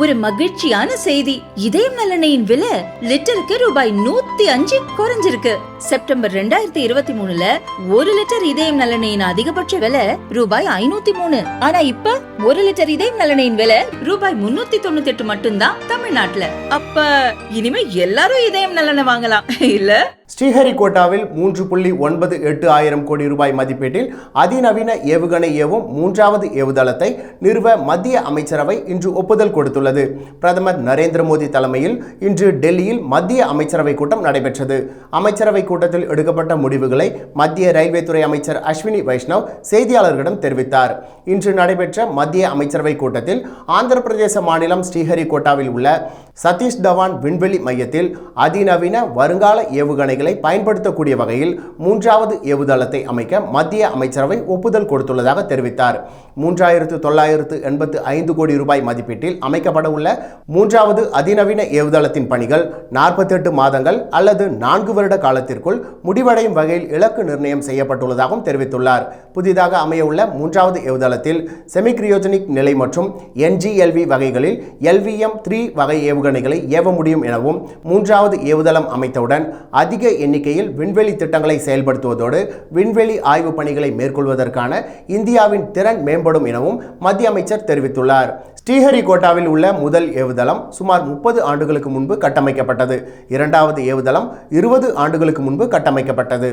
ஒரு மகிழ்ச்சியான செய்தி. இதயம் நலனையின் விலை லிட்டருக்கு ரூபாய் நூத்தி அஞ்சு குறைஞ்சிருக்கு. செப்டம்பர் ரெண்டாயிரத்தி இருபத்தி மூணுல ஒரு லிட்டர் இதயம் நலனையின் அதிகபட்ச விலை ரூபாய் ஐநூத்தி மூணு. ஆனா இப்ப ஒரு லிட்டர் இதயம் நலனையின் விலை ரூபாய் முன்னூத்தி தொண்ணூத்தி எட்டு மட்டும்தான் தமிழ்நாட்டுல. அப்ப இனிமே எல்லாரும் இதயம் நலனை வாங்கலாம் இல்ல? ஸ்ரீஹரிகோட்டாவில் மூன்று புள்ளி ஒன்பது எட்டு ஆயிரம் கோடி ரூபாய் மதிப்பீட்டில் அதிநவீன ஏவுகணை ஏவும் மூன்றாவது ஏவுதளத்தை நிறுவ மத்திய அமைச்சரவை இன்று ஒப்புதல் கொடுத்துள்ளது. பிரதமர் நரேந்திர மோடி தலைமையில் இன்று டெல்லியில் மத்திய அமைச்சரவை கூட்டம் நடைபெற்றது. அமைச்சரவை கூட்டத்தில் எடுக்கப்பட்ட முடிவுகளை மத்திய ரயில்வே துறை அமைச்சர் அஸ்வினி வைஷ்ணவ் செய்தியாளர்களிடம் தெரிவித்தார். இன்று நடைபெற்ற மத்திய அமைச்சரவை கூட்டத்தில் ஆந்திர பிரதேச மாநிலம் ஸ்ரீஹரிகோட்டாவில் உள்ள சதீஷ் தவான் விண்வெளி மையத்தில் அதிநவீன வருங்கால ஏவுகணைகளை பயன்படுத்தக்கூடிய வகையில் மூன்றாவது ஏவுதளத்தை அமைக்க மத்திய அமைச்சரவை ஒப்புதல் கொடுத்துள்ளதாக தெரிவித்தார். மூன்றாயிரத்து தொள்ளாயிரத்து எண்பத்து ஐந்து கோடி ரூபாய் மதிப்பீட்டில் அமைக்கப்பட உள்ள மூன்றாவது அதிநவீன ஏவுதளத்தின் பணிகள் நாற்பத்தெட்டு மாதங்கள் அல்லது நான்கு வருட காலத்திற்குள் முடிவடையும் வகையில் இலக்கு நிர்ணயம் செய்யப்பட்டுள்ளதாகவும் தெரிவித்துள்ளார். புதிதாக அமையவுள்ள மூன்றாவது ஏவுதளத்தில் செமிக்ரியோஜெனிக் நிலை மற்றும் என்ஜிஎல்வி வகைகளில் எல்விஎம் த்ரீ வகை ஏவுகணைகளை ஏவ முடியும் எனவும் மூன்றாவது ஏவுதளம் அமைத்தவுடன் அதிக எண்ணிக்கையில் விண்வெளி திட்டங்களை செயல்படுத்துவதோடு விண்வெளி ஆய்வு பணிகளை மேற்கொள்வதற்கான இந்தியாவின் திறன் மேம்படும் எனவும் மத்திய அமைச்சர் தெரிவித்துள்ளார். ஸ்ரீஹரிகோட்டாவில் உள்ள முதல் ஏவுதளம் சுமார் முப்பது ஆண்டுகளுக்கு முன்பு கட்டமைக்கப்பட்டது. இரண்டாவது ஏவுதளம் இருபது ஆண்டுகளுக்கு முன்பு கட்டமைக்கப்பட்டது.